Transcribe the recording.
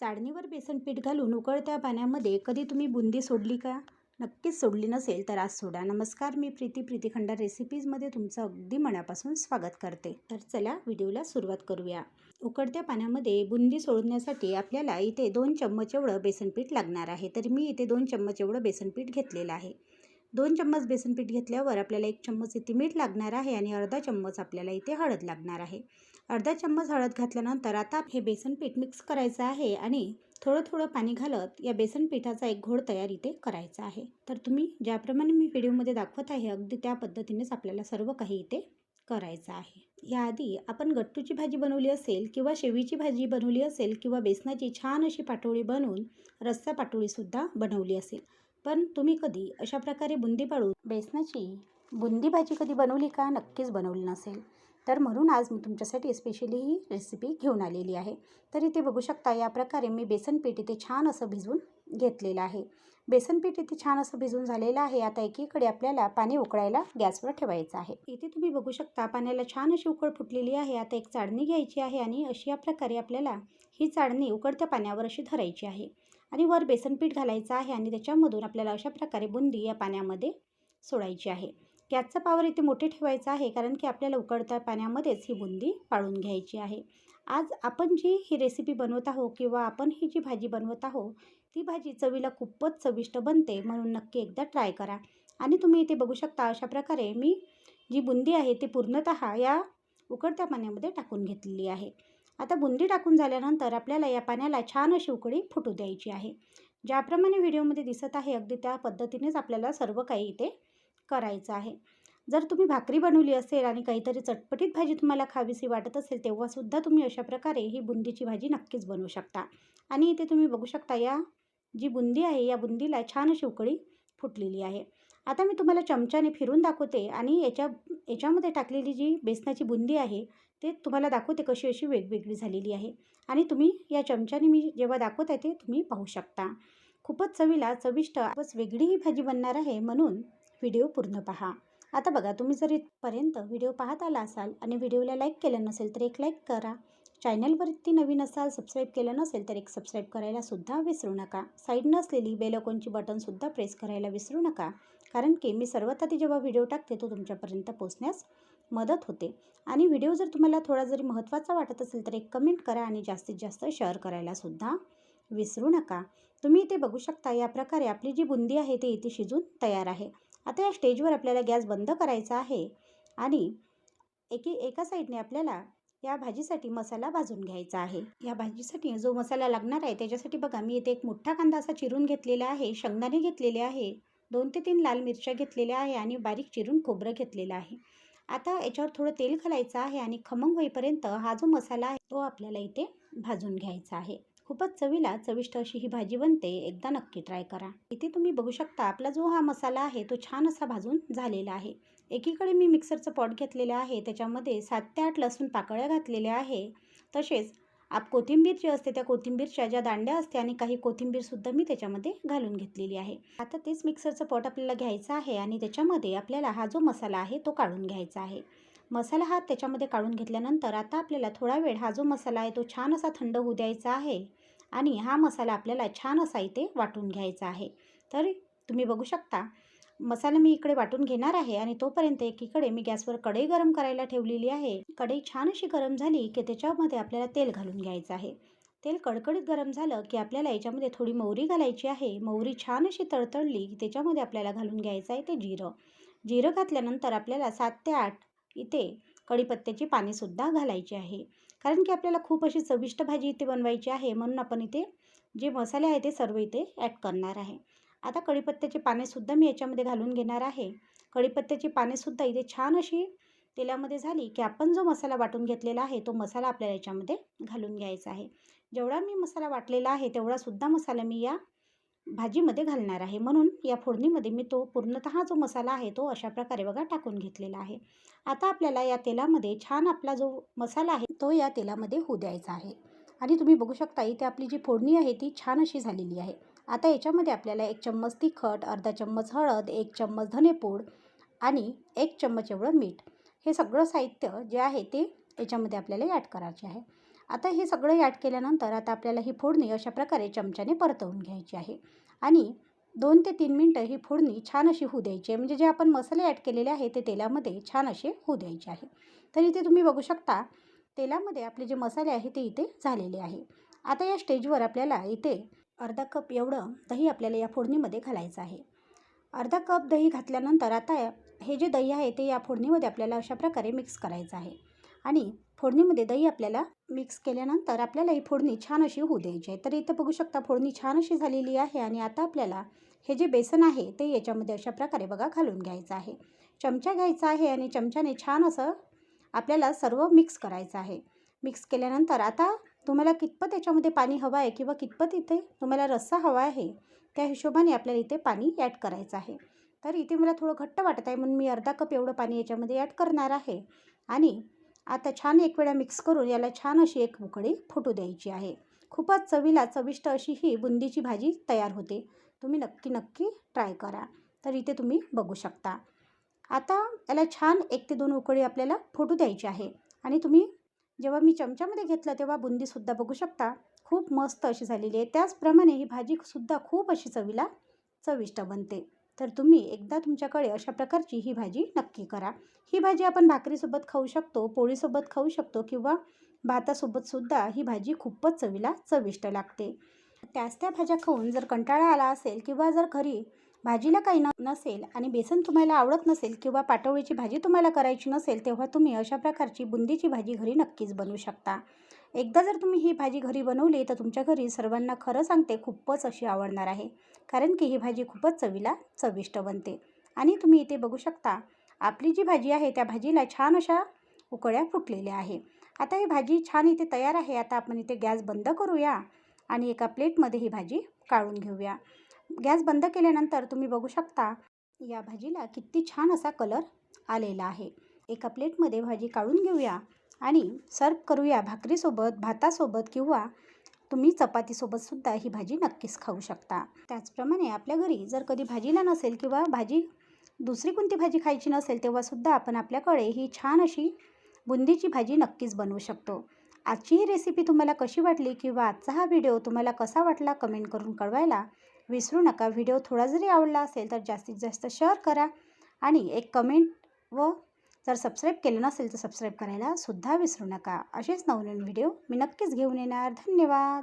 चाळणीवर बेसन पीठ घालून उकळत्या पाण्यामध्ये कधी तुम्ही बुंदी सोडली का? नक्कीच सोडली नसेल तर आज सोडा. नमस्कार मी प्रीती. प्रीती खंडा रेसिपीजमध्ये तुमचं अगदी मनापासून स्वागत करते. तर चला व्हिडिओला सुरुवात करूया. उकळत्या पाण्यामध्ये बुंदी सोडण्यासाठी आपल्याला इथे दोन चम्मच एवढं बेसनपीठ लागणार आहे. तर मी इथे दोन चम्मच एवढं बेसनपीठ घेतलेलं आहे. दोन चम्मच बेसनपीठ घेतल्यावर आपल्याला एक चम्मच इथे मीठ लागणार आहे आणि अर्धा चम्मच आपल्याला इथे हळद लागणार आहे. अर्धा चम्मच हळद घातल्यानंतर आता हे बेसन पीठ मिक्स करायचं आहे आणि थोडं थोडं पाणी घालत या बेसन पिठाचा एक घोळ तयार इथे करायचा आहे. तर तुम्ही ज्याप्रमाणे मी व्हिडिओमध्ये दाखवत आहे अगदी त्या पद्धतीनेच आपल्याला सर्व काही इथे करायचं आहे. याआधी आपण गट्टूची भाजी बनवली असेल किंवा शेवीची भाजी बनवली असेल किंवा बेसनाची छान अशी पाटोळी बनवून रस्सा पाटोळीसुद्धा बनवली असेल. पण तुम्ही कधी अशा प्रकारे बुंदी पाडून बेसनाची बुंदी भाजी कधी बनवली का नक्कीच बनवली नसेल. तर म्हणून आज मी तुमच्यासाठी स्पेशली ही रेसिपी घेऊन आलेली आहे. तर इथे बघू शकता या प्रकारे मी बेसन पीठ इथे छान असं भिजवून घेतलेलं आहे. बेसनपीठ इथे छान असं भिजून झालेलं आहे. आता एकीकडे आपल्याला पाणी उकळायला गॅसवर ठेवायचं आहे. इथे तुम्ही बघू शकता पाण्याला छान अशी उकळ फुटलेली आहे. आता एक चाळणी घ्यायची आहे आणि अशी या प्रकारे आपल्याला ही चाळणी उकळत्या पाण्यावर अशी धरायची आहे. आणि वर बेसनपीठ घालायचं आहे आणि त्याच्यामधून आपल्याला अशा प्रकारे बुंदी या पाण्यामध्ये सोडायची आहे. गॅसचा पावर इथे मोठे ठेवायचा आहे कारण की आपल्याला उकडत्या पाण्यामध्येच ही बुंदी पाळून घ्यायची आहे. आज आपण जी ही रेसिपी बनवत आहो किंवा आपण ही जी भाजी बनवत आहो ती भाजी चवीला खूपच चविष्ट बनते म्हणून नक्की एकदा ट्राय करा. आणि तुम्ही इथे बघू शकता अशा प्रकारे मी जी बुंदी आहे ती पूर्णतः या उकळत्या पाण्यामध्ये टाकून घेतलेली आहे. आता बुंदी टाकून झाल्यानंतर आपल्याला या पाण्याला छान अशी उकळी फुटू द्यायची आहे. ज्याप्रमाणे व्हिडिओमध्ये दिसत आहे अगदी त्या पद्धतीनेच आपल्याला सर्व काही इथे करायचं आहे. जर तुम्ही भाकरी बनवली असेल आणि काहीतरी चटपटीत भाजी तुम्हाला खावीशी वाटत असेल तेव्हासुद्धा तुम्ही अशा प्रकारे ही बुंदीची भाजी नक्कीच बनवू शकता. आणि इथे तुम्ही बघू शकता या जी बुंदी आहे या बुंदीला छान अशी उकळी फुटलेली आहे. आता मी तुम्हाला चमच्याने फिरून दाखवते आणि याच्या याच्यामध्ये टाकलेली जी बेसनाची बुंदी आहे ते तुम्हाला दाखवते कशी अशी वेगवेगळी झालेली आहे. आणि तुम्ही या चमच्याने मी जेव्हा दाखवत आहे ते तुम्ही पाहू शकता. खूपच चवीला चविष्ट खूपच वेगळी ही भाजी बनणार आहे म्हणून व्हिडिओ पूर्ण पहा. आता बघा तुम्ही जर इथपर्यंत व्हिडिओ पाहत आला असाल आणि व्हिडिओला लाईक केलं नसेल तर एक लाईक करा. चॅनलवरती नवीन असाल सबस्क्राईब केलं नसेल तर एक सबस्क्राईब करायला सुद्धा विसरू नका. साईडनं असलेली बेलकोनची बटनसुद्धा प्रेस करायला विसरू नका. कारण की मी सर्वात आधी जेव्हा व्हिडिओ टाकते तो तुमच्यापर्यंत पोचण्यास मदत होते. आणि व्हिडिओ जर तुम्हाला थोडा जरी महत्त्वाचा वाटत असेल तर एक कमेंट करा आणि जास्तीत जास्त शेअर करायलासुद्धा विसरू नका. तुम्ही इथे बघू शकता या प्रकारे आपली जी बुंदी आहे ती इथे शिजून तयार आहे. आता या स्टेजवर आपल्याला गॅस बंद करायचा आहे. आणि एकी एका साईडने आपल्याला या भाजीसाठी मसाला भाजून घ्यायचा आहे. या भाजीसाठी जो मसाला लागणार आहे त्याच्यासाठी बघा मी इथे एक मोठा कांदा असा चिरून घेतलेला आहे. शेंगदाणे घेतलेले आहे. दोन ते तीन लाल मिरच्या घेतलेल्या आहे आणि बारीक चिरून खोबरं घेतलेलं आहे. आता याच्यावर थोडं तेल घालायचं आहे आणि खमंग होईपर्यंत हा जो मसाला आहे तो आपल्याला इथे भाजून घ्यायचा आहे. खूपच चवीला चविष्ट अशी ही भाजी बनते एकदा नक्की ट्राय करा. इथे तुम्ही बघू शकता आपला जो हा मसाला आहे तो छान असा भाजून झालेला आहे. एकीकडे मी मिक्सरचं पॉट घेतलेलं आहे त्याच्यामध्ये सात ते आठ लसूण पाकळ्या घातलेल्या आहे. तसेच आप कोथिंबीर जी असते त्या कोथिंबीरच्या ज्या दांड्या असते आणि काही कोथिंबीरसुद्धा मी त्याच्यामध्ये घालून घेतलेली आहे. आता तेच मिक्सरचं पॉट आपल्याला घ्यायचं आहे आणि त्याच्यामध्ये आपल्याला हा जो मसाला आहे तो काढून घ्यायचा आहे. मसाला हा त्याच्यामध्ये काढून घेतल्यानंतर आता आपल्याला थोडा वेळ हा जो मसाला आहे तो छान असा थंड होऊ द्यायचा आहे. आणि हा मसाला आपल्याला छान असा इथे वाटून घ्यायचा आहे. तर तुम्ही बघू शकता मसाला मी इकडे वाटून घेणार आहे आणि तोपर्यंत एकीकडे मी गॅसवर कढई गरम करायला ठेवलेली आहे. कढई छान अशी गरम झाली की त्याच्यामध्ये आपल्याला तेल घालून घ्यायचं आहे. तेल कडकडीत गरम झालं की आपल्याला याच्यामध्ये थोडी मोहरी घालायची आहे. मोहरी छान अशी तळतळली की त्याच्यामध्ये आपल्याला घालून घ्यायचं आहे ते जिरं. जिरं घातल्यानंतर आपल्याला सात ते आठ इथे कढीपत्त्याची पानेसुद्धा घालायची आहे. कारण की आपल्याला खूप अशी चविष्ट भाजी इथे बनवायची आहे म्हणून आपण इथे जे मसाले आहे ते सर्व इथे ॲड करणार आहे. आता कढीपत्त्याची पानेसुद्धा मी याच्यामध्ये घालून घेणार आहे. कढीपत्त्याची पानेसुद्धा इथे छान अशी तेलामध्ये झाली की आपण जो मसाला वाटून घेतलेला आहे तो मसाला आपल्याला याच्यामध्ये घालून घ्यायचा आहे. जेवढा मी मसाला वाटलेला आहे तेवढासुद्धा मसाला मी या भाजीमध्ये घालणार आहे. म्हणून या फोडणीमध्ये मी तो पूर्णतः जो मसाला आहे तो अशा प्रकारे बघा टाकून घेतलेला आहे. आता आपल्याला या तेलामध्ये छान आपला जो मसाला आहे तो या तेलामध्ये होऊ द्यायचा आहे. आणि तुम्ही बघू शकता इथे आपली जी फोडणी आहे ती छान अशी झालेली आहे. आता याच्यामध्ये आपल्याला एक चम्मच तिखट अर्धा चम्मच हळद एक चम्मच धनेपूड आणि एक चम्मच एवढं मीठ. हे सगळं साहित्य जे आहे ते याच्यामध्ये आपल्याला ॲड करायचे आहे. आता हे सगळं ॲड केल्यानंतर आता आपल्याला ही फोडणी अशा प्रकारे चमच्याने परतवून घ्यायची आहे. आणि दोन ते तीन मिनटं ही फोडणी छान अशी होऊ द्यायची आहे. म्हणजे जे आपण मसाले ॲड केलेले आहे ते तेलामध्ये छान असे होऊ द्यायचे आहे. तर इथे तुम्ही बघू शकता तेलामध्ये आपले जे मसाले आहे ते इथे झालेले आहे. आता या स्टेजवर आपल्याला इथे अर्धा कप एवढं दही आपल्याला या फोडणीमध्ये घालायचं आहे. अर्धा कप दही घातल्यानंतर आता हे जे दही आहे ते या फोडणीमध्ये आपल्याला अशा प्रकारे मिक्स करायचं आहे. आणि फोडणीमध्ये दही आपल्याला मिक्स केल्यानंतर आपल्याला ही फोडणी छान अशी होऊ द्यायची आहे. तर इथं बघू शकता फोडणी छान अशी झालेली आहे आणि आता आपल्याला हे जे बेसन आहे ते याच्यामध्ये अशा प्रकारे बघा घालून घ्यायचं आहे. चमचा घ्यायचा आहे आणि चमच्याने छान असं आपल्याला सर्व मिक्स करायचं आहे. मिक्स केल्यानंतर आता तुम्हाला कितपत याच्यामध्ये पाणी हवं आहे किंवा कितपत इथे तुम्हाला रस्सा हवा आहे त्या हिशोबाने आपल्याला इथे पाणी ॲड करायचं आहे. तर इथे मला थोडं घट्ट वाटत आहे म्हणून मी अर्धा कप एवढं पाणी याच्यामध्ये ॲड करणार आहे. आणि आता छान एक वेळा मिक्स करून याला छान अशी एक उकळी फुटू द्यायची आहे. खूपच चवीला चविष्ट अशी ही बुंदीची भाजी तयार होते. तुम्ही नक्की नक्की ट्राय करा. तर इथे तुम्ही बघू शकता. आता याला छान एक ते दोन उकळी आपल्याला फुटू द्यायची आहे. आणि तुम्ही जेव्हा मी चमच्यामध्ये घेतलं तेव्हा बुंदीसुद्धा बघू शकता. खूप मस्त अशी झालेली आहे. त्याचप्रमाणे ही भाजीसुद्धा खूप अशी चवीला चविष्ट बनते. तर तुम्ही एकदा तुमच्याकडे अशा प्रकारची ही भाजी नक्की करा. ही भाजी आपण भाकरीसोबत खाऊ शकतो पोळीसोबत खाऊ शकतो किंवा भातासोबतसुद्धा ही भाजी खूपच चवीला चविष्ट लागते. त्याच त्या भाज्या खाऊन जर कंटाळा आला असेल किंवा जर घरी भाजीला काही न नसेल आणि बेसन तुम्हाला आवडत नसेल किंवा पाटवळीची भाजी तुम्हाला करायची नसेल तेव्हा तुम्ही अशा प्रकारची बुंदीची भाजी घरी नक्कीच बनवू शकता. एकदा जर तुम्ही ही भाजी घरी बनवली तर तुमच्या घरी सर्वांना खरं सांगते खूपच अशी आवडणार आहे. कारण की ही भाजी खूपच चवीला चविष्ट बनते. आणि तुम्ही इथे बघू शकता आपली जी भाजी आहे त्या भाजीला छान अशा उकळ्या फुटलेल्या आहे. आता ही भाजी छान इथे तयार आहे. आता आपण इथे गॅस बंद करूया आणि एका प्लेटमध्ये ही भाजी काढून घेऊया. गॅस बंद केल्यानंतर तुम्ही बघू शकता या भाजीला किती छान असा कलर आलेला आहे. एका प्लेटमध्ये भाजी काढून घेऊया आणि सर्व करूया भाकरीसोबत भातासोबत किंवा तुम्ही चपातीसोबतसुद्धा ही भाजी नक्कीच खाऊ शकता. त्याचप्रमाणे आपल्या घरी जर कधी भाजीला नसेल किंवा भाजी दुसरी कोणती भाजी खायची नसेल तेव्हासुद्धा आपण आपल्याकडे ही छान अशी बुंदीची भाजी नक्कीच बनवू शकतो. आजची ही रेसिपी तुम्हाला कशी वाटली किंवा आजचा हा व्हिडिओ तुम्हाला कसा वाटला कमेंट करून कळवायला विसरू नका. व्हिडिओ थोडा जरी आवडला असेल तर जास्तीत जास्त शेअर करा आणि एक कमेंट व जर सबस्क्राईब केलं नसेल तर सबस्क्राईब करायला सुद्धा विसरू नका. असेच नवनवीन व्हिडिओ मी नक्कीच घेऊन येणार. धन्यवाद!